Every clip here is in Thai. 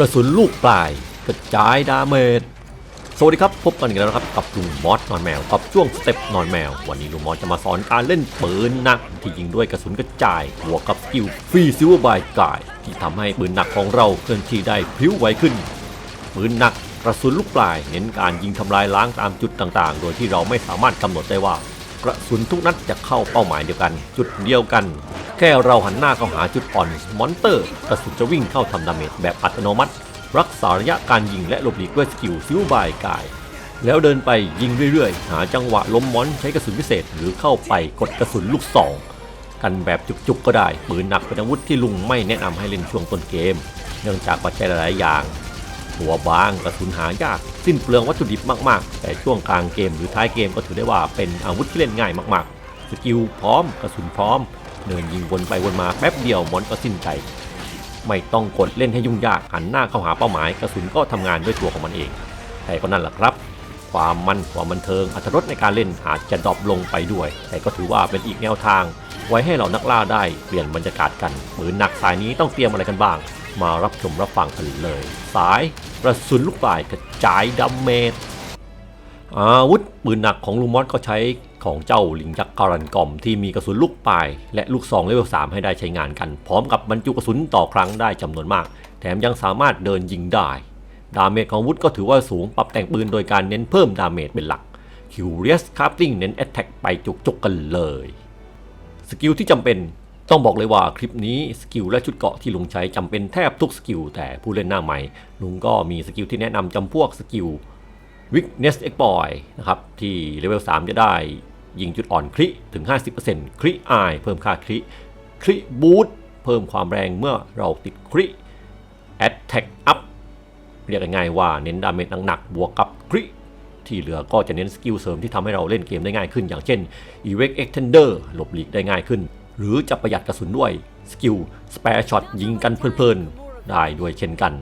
กระสุนลูกปลายกระจายดาเมจสวัสดีครับพบกันอีกแล้วนะครับกับลุงมอสนอนแมวกับช่วงสเต็ปนอนแมว วันนี้ลุงมอสจะมาสอนการเล่นปืนหนักที่ยิงด้วยกระสุนกระจายบวกกับสกิลฟรีซิลเวอร์บายกาย ที่ทำให้ปืนหนักของเราเคลื่อนที่ได้พลิ้วไวขึ้นปืนหนักกระสุนลูกปลาย เน้นการยิงทำลายล้างตามจุดต่างๆ โดยที่เราไม่สามารถกำหนดได้ว่า กระสุนทุกนัดจะเข้าเป้าหมายเดียวกัน จุดเดียวกัน แค่เราหันหน้าเข้าหาจุดอ่อนมอนเตอร์กระสุนจะวิ่งเข้าทำดาเมจแบบอัตโนมัติ รักษาระยะการยิงและหลบหลีกด้วยสกิลซิลบายกาย แล้วเดินไปยิงเรื่อยๆ หาจังหวะล้มมอนใช้กระสุนพิเศษ หรือเข้าไปกดกระสุนลูกซองกันแบบจุกๆก็ได้ปืนหนักเป็นอาวุธที่ลุงไม่แนะนำให้เล่นช่วงต้นเกม เนื่องจากปัจจัยหลายอย่าง หัวบางกระสุนหายากสิ้นเปลืองวัตถุดิบมากๆ แต่ช่วงกลางเกมหรือท้ายเกมก็ถือได้ว่าเป็นอาวุธที่เล่นง่ายมากๆ สกิลพร้อมกระสุนพร้อมเดินยิงวนไปวนมาแป๊บเดียวมอนก็สิ้นใจ ไม่ต้องกดเล่นให้ยุ่งยากหันหน้าเข้าหาเป้าหมายกระสุนก็ทำงานด้วยตัวของมันเองแต่ก็นั่นแหละครับความมันความบันเทิงอัตรถรสในการเล่นอาจจะดรอปลงไปด้วย แต่ก็ถือว่าเป็นอีกแนวทาง ไว้ให้เรานักล่าได้เปลี่ยนบรรยากาศกันปืนหนักสายนี้ต้องเตรียมอะไรกันบ้าง มารับชมรับฟังกันเลย สายกระสุนลูกปลายกระจายดาเมจอาวุธปืนหนักของลุงมอสก็ใช้ของเจ้าลิงยักษ์การันกอมที่มีกระสุนลูกปลาย และลูกซองเลเวล3ให้ได้ใช้งานกัน พร้อมกับบรรจุกระสุนต่อครั้งได้จำนวนมาก แถมยังสามารถเดินยิงได้ ดาเมจของวุธก็ถือว่าสูงปรับแต่งปืนโดยการเน้นเพิ่มดาเมจเป็นหลัก Curious Crafting เน้น Attack ไปจุกๆกันเลย สกิลที่จำเป็น ต้องบอกเลยว่าคลิปนี้สกิลและชุดเกราะที่ลุงใช้จำเป็นแทบทุกสกิลแต่ผู้เล่นหน้าใหม่ ลุงก็มีสกิลที่แนะนำจำพวกสกิล Weakness Exploit นะครับที่เลเวล3 จะได้ยิงจุดอ่อนคริถึง 50%คริอายเพิ่มค่าคริคริบูทเพิ่มความแรงเมื่อเราติดคริ Attack Up เรียกง่ายๆว่าเน้นดาเมจหนักๆบวกกับคริที่เหลือก็จะเน้นสกิลเสริมที่ทำให้เราเล่นเกมได้ง่ายขึ้น อย่างเช่น e v e c Extender หลบหลีกได้ง่ายขึ้น หรือจะประหยัดกระสุนด้วยสกิล Spare Shot ยิงกันเพลินๆ ได้ด้วยเช่นกัน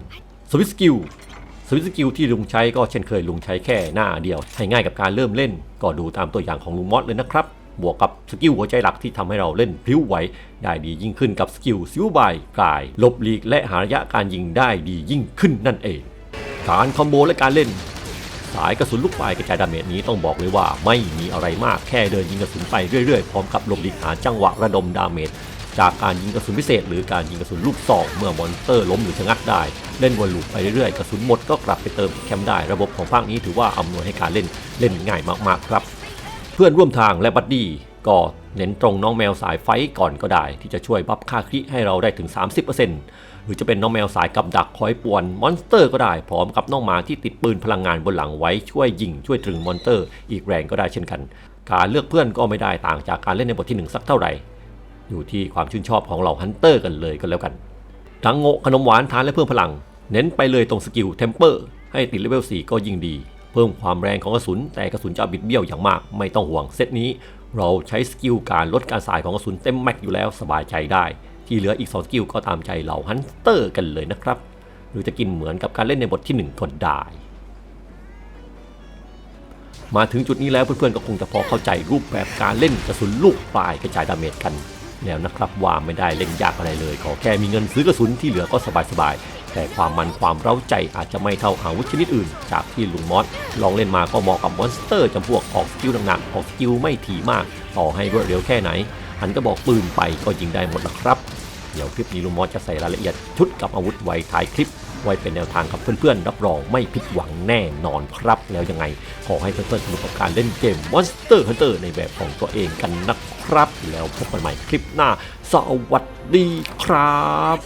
สวิตสกิลสวิตสกิลที่ลุงใช้ก็เช่นเคยลุงใช้แค่หน้าเดียวให้ง่ายกับการเริ่มเล่น ก็ดูตามตัวอย่างของลุงมอสเลยนะครับ บวกกับสกิลหัวใจหลักที่ทำให้เราเล่นพลิ้วไหวได้ดียิ่งขึ้นกับสกิลซิวบายกายลบหลีกและหาระยะการยิงได้ดียิ่งขึ้นนั่นเอง การคอมโบและการเล่น สายกระสุนลูกปลายกระจายดาเมจนี้ต้องบอกเลยว่าไม่มีอะไรมากแค่เดินยิงกระสุนไปเรื่อยๆ พร้อมกับหลบหลีกหาจังหวะระดมดาเมจจากการยิงกระสุนพิเศษ หรือการยิงกระสุนลูกซองเมื่อมอนสเตอร์ล้มหรือชะงักได้ เล่นวนลูปไปเรื่อยๆ กระสุนหมดก็กลับไปเติมแคมป์ได้ ระบบของภาคนี้ถือว่าอำนวยให้การเล่นเล่นง่ายมากๆครับ เพื่อนร่วมทางและบัดดี้ก็ เน้นตรงน้องแมวสายไฟก่อนก็ได้ ที่จะช่วยบัฟค่าคริให้เราได้ถึง 30%หรือจะเป็นน้องแมวสายกับดักคอยป่วนมอนสเตอร์ก็ได้ พร้อมกับน้องหมาที่ติดปืนพลังงานบนหลังไว้ช่วยยิงช่วยตรึงมอนสเตอร์ อีกแรงก็ได้เช่นกัน การเลือกเพื่อนก็ไม่ได้ต่างจากการเล่นในบทที่หนึ่งสักเท่าไหร่ อยู่ที่ความชื่นชอบของเหล่าฮันเตอร์กันเลยก็แล้วกัน ทั้งโงะขนมหวานทานและเพิ่มพลัง เน้นไปเลยตรงสกิลเทมเปอร์ให้ติดเลเวล4ก็ยิ่งดี พิ่มความแรงของกระสุน แต่กระสุนจะบิดเบี้ยวอย่างมาก ไม่ต้องห่วงเซตนี้ เราใช้สกิลการลดการสายของกระสุนเต็มแม็กอยู่แล้วสบายใจได้ ที่เหลืออีก 2 สกิลก็ตามใจเหล่าฮันเตอร์กันเลยนะครับ หรือจะกินเหมือนกับการเล่นในบทที่ 1 ก็ได้ มาถึงจุดนี้แล้วเพื่อนๆก็คงจะพอเข้าใจรูปแบบการเล่นกระสุนลูกปลายกระจายดาเมจกันแล้วนะครับว่าไม่ได้เล่นยากอะไรเลย ขอแค่มีเงินซื้อกระสุนที่เหลือก็สบายๆแต่ความมันความเร้าใจอาจจะไม่เท่าอาวุธชนิดอื่น จากที่ลุงมอสลองเล่นมาก็เหมาะกับมอนสเตอร์จำพวกออกสกิลหนักๆออกสกิลไม่ถี่มาก ต่อให้รวดเร็วแค่ไหน หันก็บอกปืนไปก็ยิงได้หมดละครับ เดี๋ยวคลิปนี้ลุงมอสจะใส่รายละเอียดชุดกับอาวุธไว้ท้ายคลิป ไว้เป็นแนวทางกับเพื่อนๆ รับรองไม่ผิดหวังแน่นอนครับ แล้วยังไงขอให้เพื่อนๆสนุกกับการเล่นเกม Monster Hunter ในแบบของตัวเองกันนะครับ แล้วพบกันใหม่คลิปหน้า สวัสดีครับ